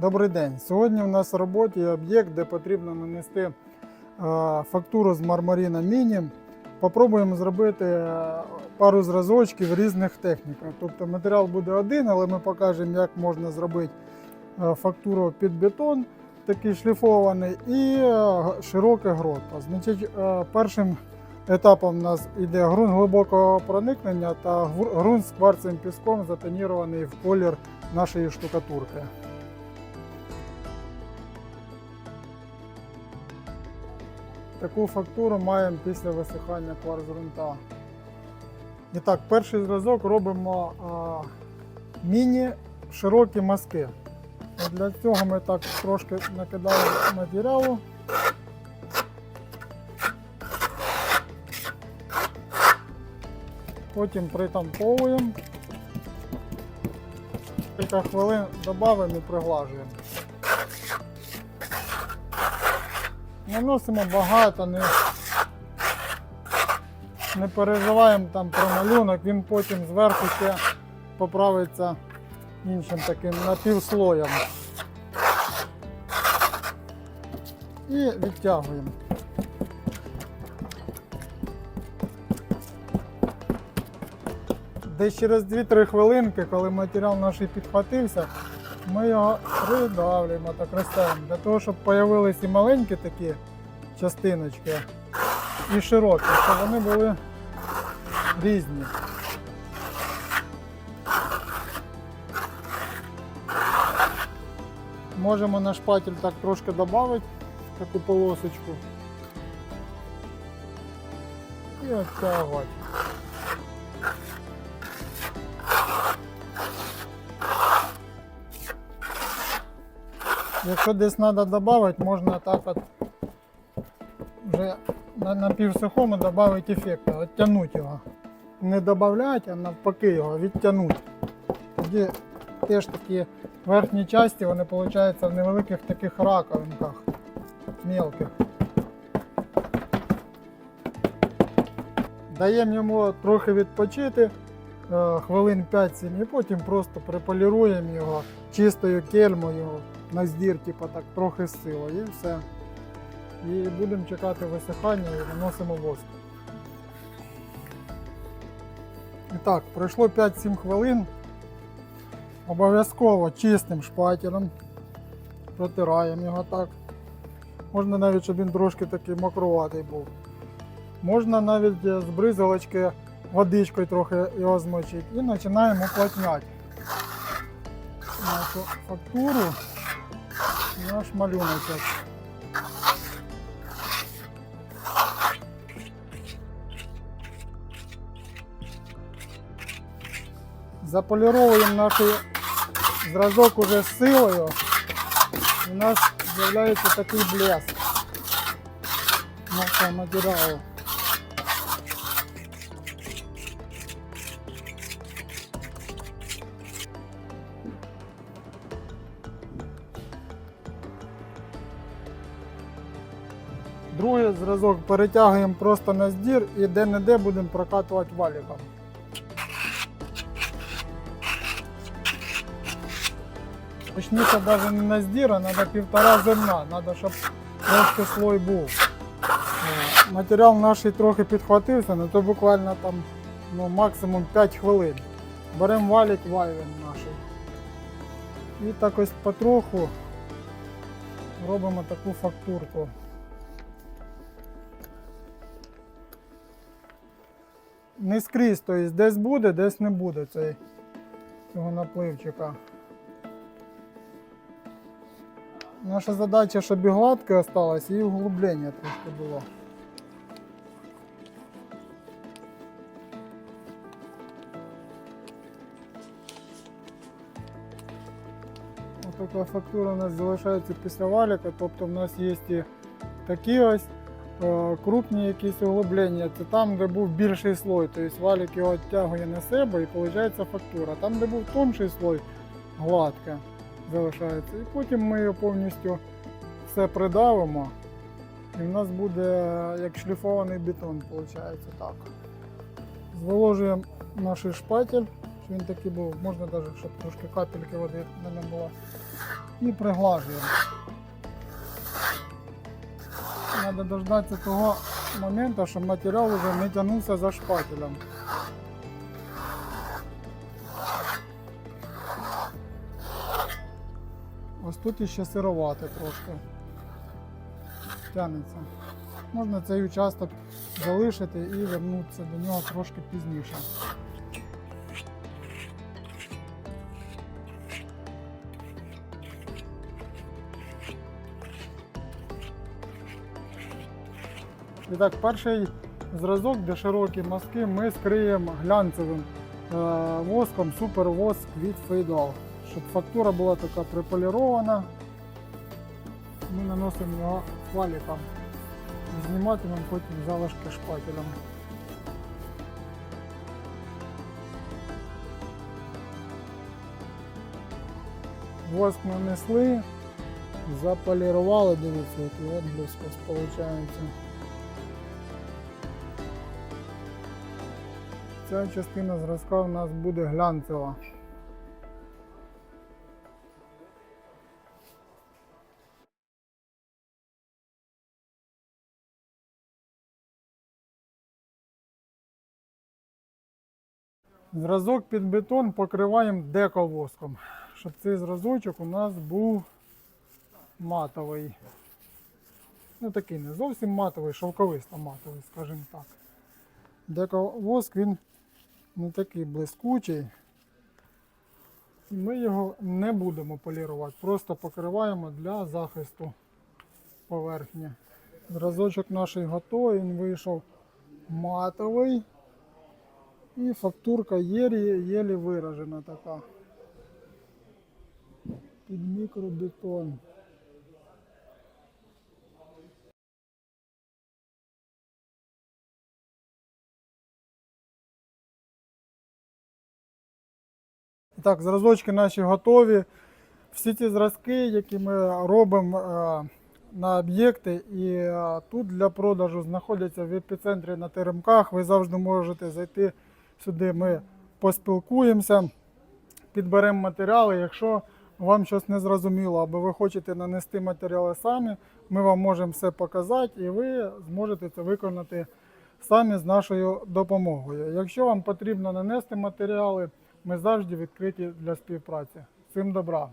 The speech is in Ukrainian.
Добрий день. Сьогодні у нас в роботі об'єкт, де потрібно нанести е, фактуру з мармаріна міні. Попробуємо зробити е, пару зразочків різних техніках. Тобто матеріал буде один, але ми покажемо, як можна зробити е, фактуру під бетон, такий шліфований, і широке гротто. Значить, першим етапом у нас йде ґрунт глибокого проникнення та ґрунт з кварцевим піском, затонірований в колір нашої штукатурки. Таку фактуру маємо після висихання кварц-ґрунта. І так, перший зразок робимо а, міні широкі мазки. Для цього ми так трошки накидаємо матеріалу. Потім притамповуємо. Кілька хвилин додаємо і приглажуємо. Наносимо багато, не, не переживаємо там про малюнок, він потім зверху ще поправиться іншим таким напівслоєм. І відтягуємо. Десь через 2-3 хвилинки, коли матеріал наш підхватився, ми його придавлюємо так розставимо, для того, щоб з'явилися і маленькі такі частиночки, і широкі, щоб вони були різні. Можемо на шпатель так трошки додати, таку полосочку. І оттягувати. Якщо десь треба додати, можна так от вже на, на півсухому додати ефекту, відтягнути його. Не додати, а навпаки його відтягнути. Тоді теж такі верхні частини вони виходять в невеликих таких раковинках мелких. Даємо йому трохи відпочити, хвилин 5-7, і потім просто приполіруємо його чистою кельмою на здір, типу так трохи з силою, і все. І будемо чекати висихання і наносимо воск. І так, пройшло 5-7 хвилин. Обов'язково чистим шпателем. Протираємо його так. Можна навіть, щоб він трошки такий мокруватий був. Можна навіть е, з бризалочки водичкою трохи його змочити і починаємо уплотняти нашу фактуру, наш малюночок. Заполіровуємо наш зразок уже з силою. У нас з'являється такий блеск нашого матеріалу. Другий зразок перетягуємо просто на здір і де-не-де будемо прокатувати валіком. Точніше навіть не на здір, а треба півтора зерна, треба, щоб трошки слой був. Е, Матеріал наш трохи підхватився, але то буквально там ну, максимум 5 хвилин. Беремо валік вайвен наш. І так ось потроху робимо таку фактурку. Не скрізь, тобто десь буде, десь не буде цей, цього напливчика. Наша задача, щоб і гладке осталось, і углублення трошки було. Ось така фактура у нас залишається після валіка, тобто в нас є і такі ось крупні якісь углублення. Це там, де був більший слой, тобто валік його відтягує на себе і виходить фактура. Там, де був тонший слой, гладке залишається. І потім ми його повністю все придавимо. І в нас буде як шліфований бетон, виходить так. Зволожуємо наш шпатель, щоб він такий був, можна навіть, щоб трошки капельки води на ньому було. і приглажуємо. Треба дождатися того моменту, щоб матеріал вже не тягнувся за шпателем. Ось тут іще сирувати трошки. Тянеться. Можна цей участок залишити і вернутися до нього трошки пізніше. І так, перший зразок, де широкі мазки, ми скриємо глянцевим е, воском супервоск від Фейдал. Щоб фактура була така приполірована. Ми наносимо його валіком. Зніматимемо потім залишки шпателем. Воск нанесли, заполірували, дивіться, який отблиск виходить. Ця частина зразка у нас буде глянцева. Зразок під бетон покриваємо дековоском, щоб цей зразочок у нас був матовий. Ну такий не зовсім матовий, шовковисто матовий, скажімо так. Дековоск він не такий блискучий. Ми його не будемо полірувати, просто покриваємо для захисту поверхні. Зразочок наш готовий, він вийшов матовий. І фактурка єлі виражена така. Під мікробетон. Так, зразочки наші готові. Всі ці зразки, які ми робимо е, на об'єкти, і е, тут для продажу знаходяться в епіцентрі на теремках. Ви завжди можете зайти сюди. Ми поспілкуємося, підберемо матеріали. Якщо вам щось не зрозуміло, або ви хочете нанести матеріали самі, ми вам можемо все показати і ви зможете це виконати самі з нашою допомогою. Якщо вам потрібно нанести матеріали, ми завжди відкриті для співпраці. Всім добра!